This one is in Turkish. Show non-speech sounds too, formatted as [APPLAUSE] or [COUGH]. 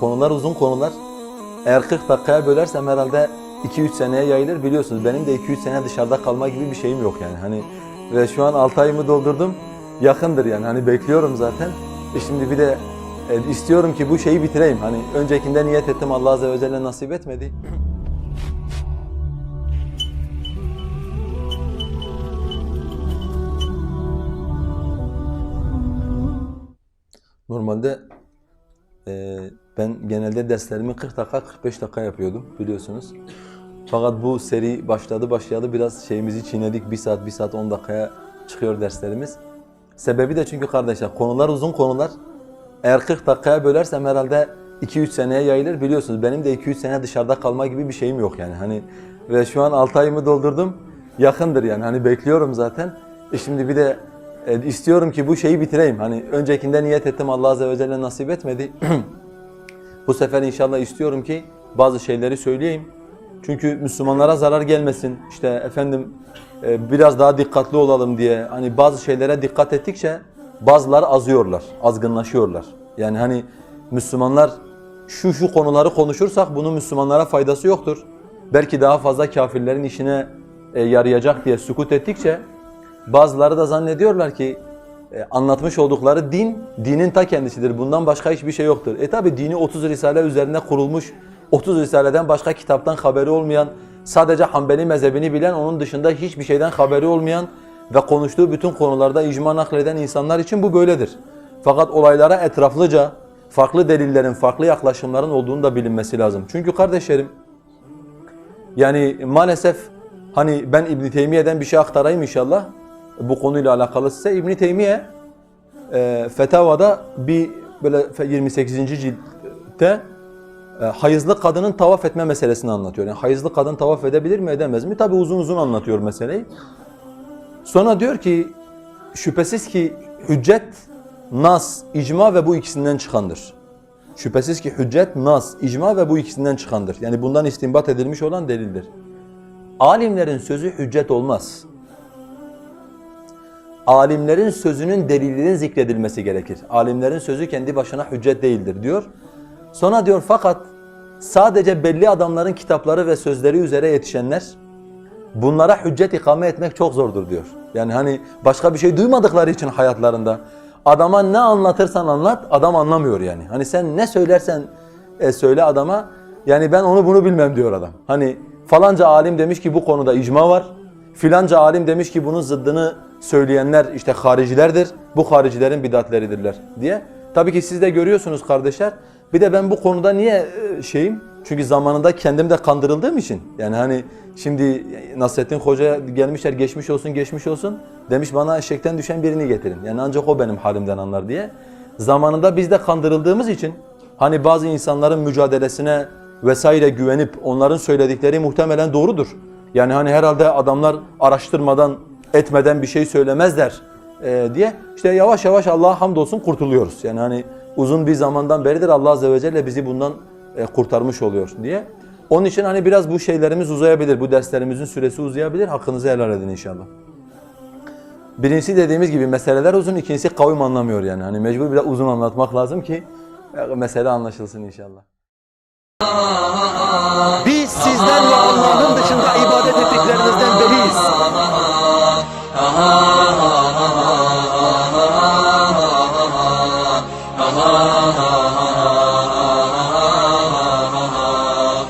Konular uzun konular. Eğer 40 dakikaya bölersem herhalde 2-3 seneye yayılır biliyorsunuz. Benim de 2-3 sene dışarıda kalma gibi bir şeyim yok yani. Hani ve şu an 6 ayımı doldurdum. Yakındır yani. Hani bekliyorum zaten. E şimdi bir de e, istiyorum ki bu şeyi bitireyim. Hani öncekinde niyet ettim Allah Azze ve Celle nasip etmedi. Normalde e, ben genelde derslerimi 40 dakika 45 dakika yapıyordum biliyorsunuz. Fakat bu seri başladı başladı biraz şeyimizi çiğnedik. 1 saat 1 saat 10 dakikaya çıkıyor derslerimiz. Sebebi de çünkü kardeşler konular uzun konular. Eğer 40 dakikaya bölersem herhalde 2-3 seneye yayılır biliyorsunuz. Benim de 2-3 sene dışarıda kalma gibi bir şeyim yok yani. Hani ve şu an 6 ayımı doldurdum. Yakındır yani. Hani bekliyorum zaten. E şimdi bir de e, istiyorum ki bu şeyi bitireyim. Hani öncekinde niyet ettim Allah Azze ve Celle nasip etmedi. [CLEARS THROAT] bu sefer inşallah istiyorum ki bazı şeyleri söyleyeyim. Çünkü Müslümanlara zarar gelmesin. İşte efendim e, biraz daha dikkatli olalım diye. Hani bazı şeylere dikkat ettikçe bazıları azıyorlar, azgınlaşıyorlar. Yani hani Müslümanlar şu şu konuları konuşursak bunun Müslümanlara faydası yoktur. Belki daha fazla kafirlerin işine e, yarayacak diye sükut ettikçe bazıları da zannediyorlar ki anlatmış oldukları din, dinin ta kendisidir. Bundan başka hiçbir şey yoktur. E tabi dini 30 risale üzerine kurulmuş, 30 risaleden başka kitaptan haberi olmayan, sadece Hanbeli mezhebini bilen, onun dışında hiçbir şeyden haberi olmayan ve konuştuğu bütün konularda icma nakleden insanlar için bu böyledir. Fakat olaylara etraflıca, farklı delillerin, farklı yaklaşımların olduğunu da bilinmesi lazım. Çünkü kardeşlerim, yani maalesef hani ben İbn Teymiye'den bir şey aktarayım inşallah bu konuyla alakalı size. İbn Teymiye e, Fetavada bir böyle 28. ciltte e, hayızlı kadının tavaf etme meselesini anlatıyor. Yani hayızlı kadın tavaf edebilir mi edemez mi? Tabi uzun uzun anlatıyor meseleyi. Sonra diyor ki şüphesiz ki hüccet, nas, icma ve bu ikisinden çıkandır. Şüphesiz ki hüccet, nas, icma ve bu ikisinden çıkandır. Yani bundan istinbat edilmiş olan delildir. Alimlerin sözü hüccet olmaz. Alimlerin sözünün delilinin zikredilmesi gerekir. Alimlerin sözü kendi başına hüccet değildir diyor. Sonra diyor fakat sadece belli adamların kitapları ve sözleri üzere yetişenler bunlara hüccet ikame etmek çok zordur diyor. Yani hani başka bir şey duymadıkları için hayatlarında adama ne anlatırsan anlat adam anlamıyor yani. Hani sen ne söylersen e, söyle adama yani ben onu bunu bilmem diyor adam. Hani falanca alim demiş ki bu konuda icma var. Filanca alim demiş ki bunun zıddını söyleyenler işte haricilerdir. Bu haricilerin bidatleridirler diye. Tabii ki siz de görüyorsunuz kardeşler. Bir de ben bu konuda niye e, şeyim? Çünkü zamanında kendim de kandırıldığım için. Yani hani şimdi Nasrettin Hoca gelmişler geçmiş olsun geçmiş olsun. Demiş bana eşekten düşen birini getirin. Yani ancak o benim halimden anlar diye. Zamanında biz de kandırıldığımız için hani bazı insanların mücadelesine vesaire güvenip onların söyledikleri muhtemelen doğrudur. Yani hani herhalde adamlar araştırmadan etmeden bir şey söylemezler e, diye işte yavaş yavaş Allah'a hamdolsun kurtuluyoruz. Yani hani uzun bir zamandan beridir Allah Azze ve Celle bizi bundan e, kurtarmış oluyor diye. Onun için hani biraz bu şeylerimiz uzayabilir, bu derslerimizin süresi uzayabilir. Hakkınızı helal edin inşallah. Birincisi dediğimiz gibi meseleler uzun, ikincisi kavim anlamıyor yani. Hani mecbur biraz uzun anlatmak lazım ki e, mesele anlaşılsın inşallah.